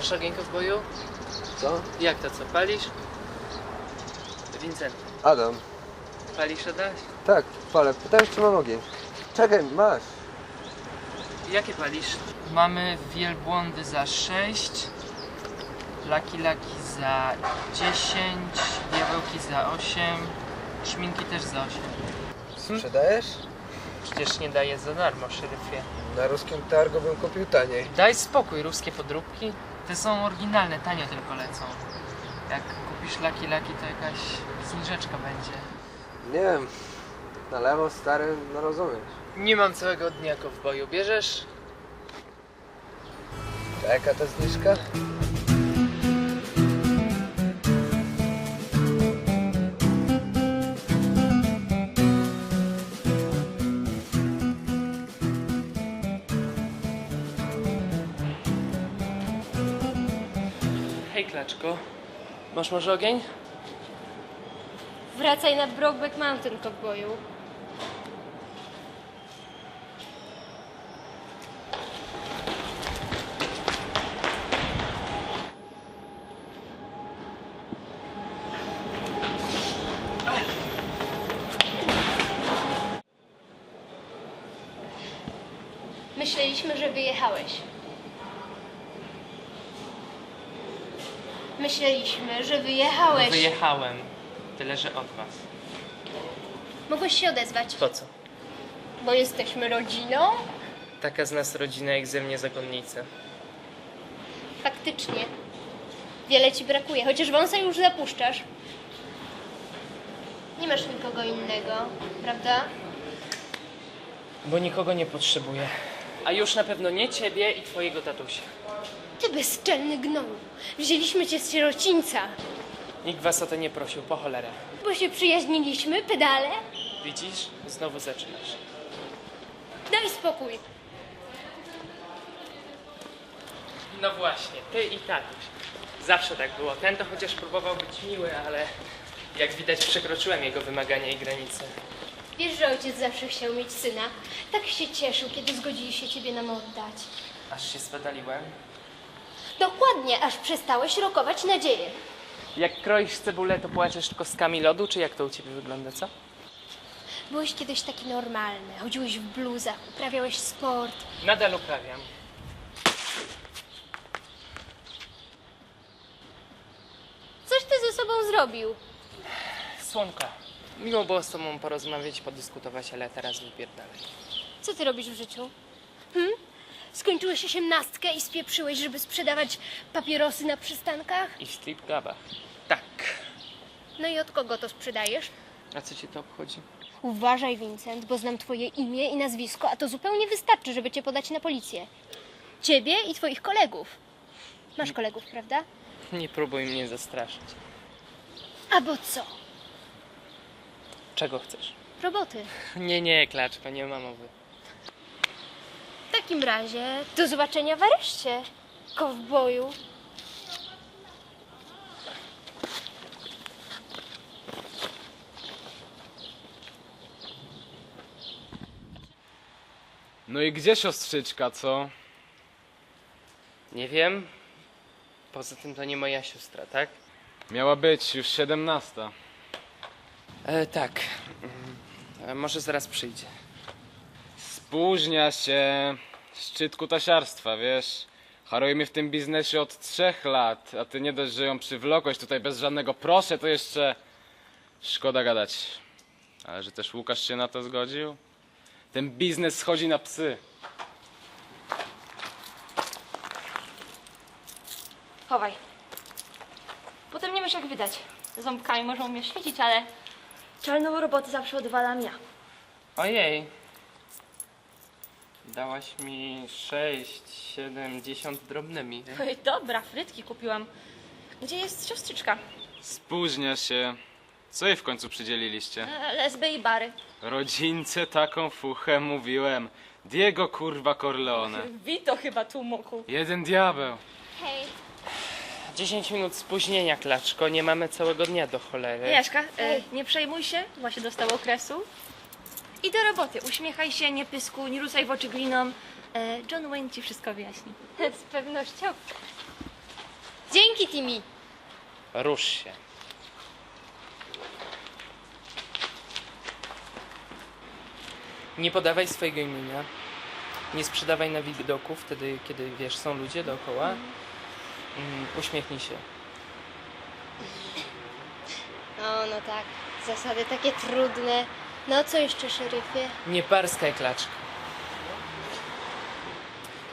Masz ogień w boju? Co? Jak to co, palisz? Vincent, Adam. palisz Adaś? Tak, palę. Pytałem, czy mam ogień. Czekaj, masz. Jakie palisz? Mamy wielbłądy za 6, laki laki za 10, diabełki za 8, szminki też za 8. Sprzedajesz? Przecież nie daję za darmo, szeryfie. Na ruskim targu bym kupił taniej. Daj spokój, ruskie podróbki. Te są oryginalne, tanio tylko lecą. Jak kupisz laki laki, to jakaś zniżeczka będzie. Nie wiem. Na lewo, stary, no rozumiesz. Nie mam całego dnia w boju. Bierzesz? Jaka ta zniżka? Hej, Klaczko. Masz może ogień? Wracaj na Brokeback Mountain, kowboju. Myśleliśmy, że wyjechałeś. Myśleliśmy, że wyjechałeś. Wyjechałem. Tyle, że od was. Mogłeś się odezwać, Po co? bo jesteśmy rodziną? Taka z nas rodzina jak ze mnie zakonnica. Faktycznie. Wiele ci brakuje, chociaż wąsa już zapuszczasz. Nie masz nikogo innego, prawda? Bo nikogo nie potrzebuję. A już na pewno nie ciebie i twojego tatusia. Ty bezczelny gnoju. Wzięliśmy cię z sierocińca, Nikt was o to nie prosił, po cholerę. bo się przyjaźniliśmy, pedale. Widzisz? Znowu zaczynasz. Daj spokój. No właśnie, ty i tatuś. Zawsze tak było. Ten to chociaż próbował być miły, ale jak widać przekroczyłem jego wymagania i granice. Wiesz, że ojciec zawsze chciał mieć syna. Tak się cieszył, kiedy zgodzili się ciebie nam oddać. Aż się spedaliłem. Dokładnie, aż przestałeś rokować nadzieję. Jak kroisz cebulę, to płaczesz kostkami lodu, czy jak to u ciebie wygląda, co? Byłeś kiedyś taki normalny, chodziłeś w bluzach, uprawiałeś sport. Nadal uprawiam. Coś ty ze sobą zrobił. Słonko. Miło było z tobą porozmawiać, podyskutować, ale teraz wypierdalaj. Co ty robisz w życiu? Skończyłeś osiemnastkę i spieprzyłeś, żeby sprzedawać papierosy na przystankach? I strip clubach. Tak. No i od kogo to sprzedajesz? A co ci to obchodzi? Uważaj, Vincent, bo znam twoje imię i nazwisko, a to zupełnie wystarczy, żeby cię podać na policję. Ciebie i twoich kolegów. Masz kolegów, prawda? Nie próbuj mnie zastraszyć. Albo co? Czego chcesz? Roboty. Nie, nie, klaczko, nie ma mowy. W takim razie do zobaczenia w areszcie, kowboju. No i gdzie siostrzyczka, co? Nie wiem. Poza tym to nie moja siostra, tak? Miała być już 17. E, tak. E, może zaraz przyjdzie. Spóźnia się. Szczyt kutasiarstwa, wiesz? Haruje mnie w tym biznesie od trzech lat, a ty nie dość, że ją przywlokłeś tutaj bez żadnego proszę, to jeszcze szkoda gadać. Ale że też Łukasz się na to zgodził? Ten biznes schodzi na psy. Chowaj. Potem nie wiesz jak wydać. Ząbkami możą mnie świecić, ale czarną robotę zawsze odwalam ja. Ojej. Dałaś mi 6, 7, 10 drobnymi. Oj, dobra, frytki kupiłam. Gdzie jest siostrzyczka? Spóźnia się. Co jej w końcu przydzieliliście? E, Lesby i bary. Rodzince taką fuchę mówiłem. Diego kurwa Corleone. Vito chyba tłumoku. Jeden diabeł. Hej, 10 minut spóźnienia, klaczko. Nie mamy całego dnia do cholery. Jaśka, e, nie przejmuj się, właśnie dostał okresu. I do roboty. Uśmiechaj się, nie pysku, nie rzucaj w oczy gliną. E, John Wayne ci wszystko wyjaśni. z pewnością. Dzięki, Timi. Rusz się. Nie podawaj swojego imienia. Nie sprzedawaj na widoku wtedy, kiedy wiesz, są ludzie dookoła. Mm, uśmiechnij się. O, no tak. Zasady takie trudne. No co jeszcze, szeryfie? Nie parskaj klaczka.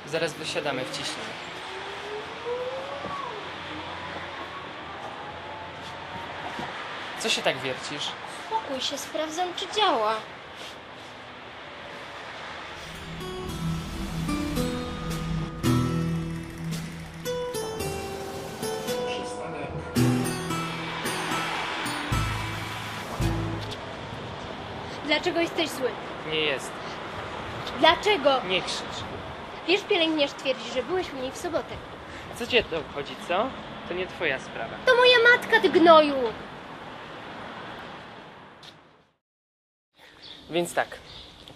Zaraz wysiadamy w ciśnie. Co się tak wiercisz? Spokój się, sprawdzam, czy działa. Dlaczego jesteś zły? Nie jest. Dlaczego? Nie krzycz. Wiesz, pielęgniarz twierdzi, że byłeś u niej w sobotę. Co cię to obchodzi, co? To nie twoja sprawa. To moja matka, ty gnoju! Więc tak,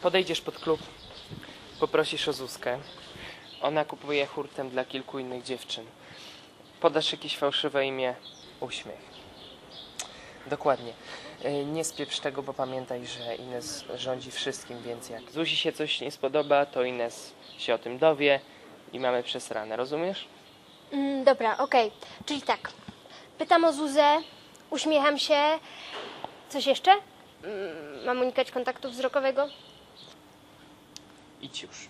podejdziesz pod klub, poprosisz o Zuzkę. Ona kupuje hurtem dla kilku innych dziewczyn. Podasz jakieś fałszywe imię, uśmiech. Dokładnie. Y, Nie spieprz tego, bo pamiętaj, że Ines rządzi wszystkim, więc jak Zuzi się coś nie spodoba, to Ines się o tym dowie i mamy przesrane, rozumiesz? Mm, dobra, okej. Czyli tak. Pytam o Zuzę, uśmiecham się. Coś jeszcze? Mm, mam unikać kontaktu wzrokowego? Idź już.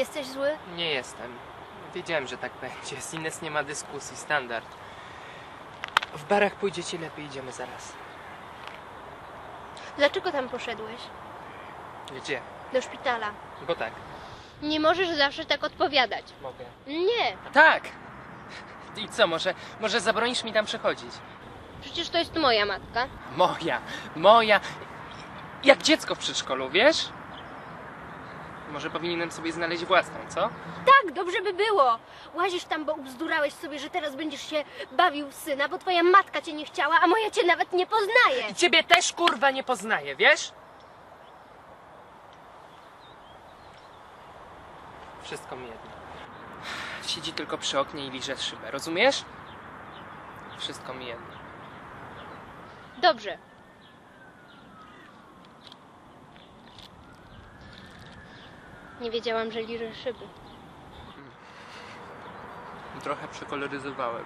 Jesteś zły? Nie jestem. Wiedziałem, że tak będzie. Z Ines nie ma dyskusji, standard. W barach pójdzie ci lepiej, idziemy zaraz. Dlaczego tam poszedłeś? Gdzie? Do szpitala. Bo tak. Nie możesz zawsze tak odpowiadać. Mogę. Nie, Tak! I co, może, może zabronisz mi tam przechodzić? przecież to jest moja matka. Moja, moja. Jak dziecko w przedszkolu, wiesz? Może powinienem sobie znaleźć własną, co? Tak, dobrze by było. Łazisz tam, bo ubzdurałeś sobie, że teraz będziesz się bawił w syna, bo twoja matka cię nie chciała, a moja cię nawet nie poznaje. I ciebie też kurwa nie poznaję, wiesz? Wszystko mi jedno. Siedzi tylko przy oknie i liże szybę, rozumiesz? Wszystko mi jedno. Dobrze. Nie wiedziałam, że liżesz szyby. Trochę przekoloryzowałem.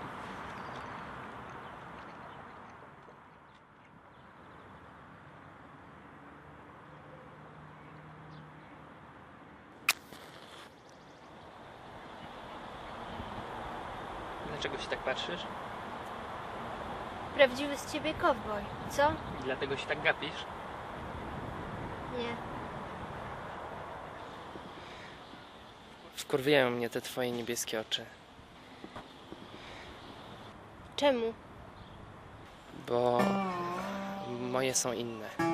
Dlaczego się tak patrzysz? Prawdziwy z ciebie kowboj, co? I dlatego się tak gapisz? Nie. Wkurwiają mnie te twoje niebieskie oczy, Czemu? bo moje są inne.